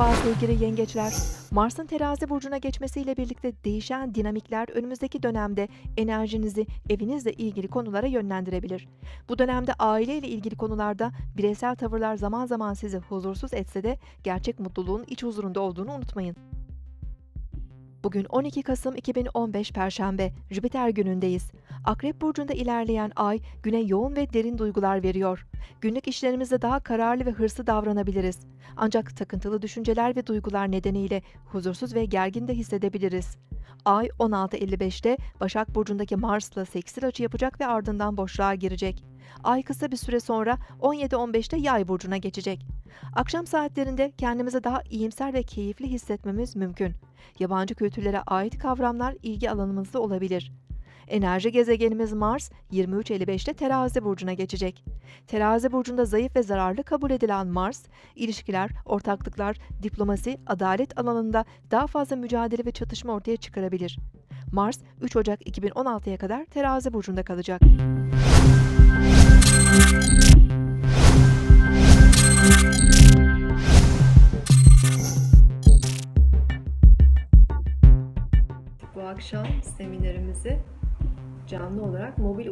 Merhaba sevgili yengeçler. Mars'ın terazi burcuna geçmesiyle birlikte değişen dinamikler önümüzdeki dönemde enerjinizi evinizle ilgili konulara yönlendirebilir. Bu dönemde aile ile ilgili konularda bireysel tavırlar zaman zaman sizi huzursuz etse de gerçek mutluluğun iç huzurunda olduğunu unutmayın. Bugün 12 Kasım 2015 Perşembe, Jüpiter günündeyiz. Akrep burcunda ilerleyen ay güne yoğun ve derin duygular veriyor. Günlük işlerimizde daha kararlı ve hırslı davranabiliriz. Ancak takıntılı düşünceler ve duygular nedeniyle huzursuz ve gergin de hissedebiliriz. Ay 16.55'te Başak Burcu'ndaki Mars'la seksil açı yapacak ve ardından boşluğa girecek. Ay kısa bir süre sonra 17.15'te Yay Burcu'na geçecek. Akşam saatlerinde kendimizi daha iyimser ve keyifli hissetmemiz mümkün. Yabancı kültürlere ait kavramlar ilgi alanımızda olabilir. Enerji gezegenimiz Mars 23.55'te Terazi burcuna geçecek. Terazi burcunda zayıf ve zararlı kabul edilen Mars, ilişkiler, ortaklıklar, diplomasi, adalet alanında daha fazla mücadele ve çatışma ortaya çıkarabilir. Mars 3 Ocak 2016'ya kadar Terazi burcunda kalacak. Bu akşam seminerimizi canlı olarak mobil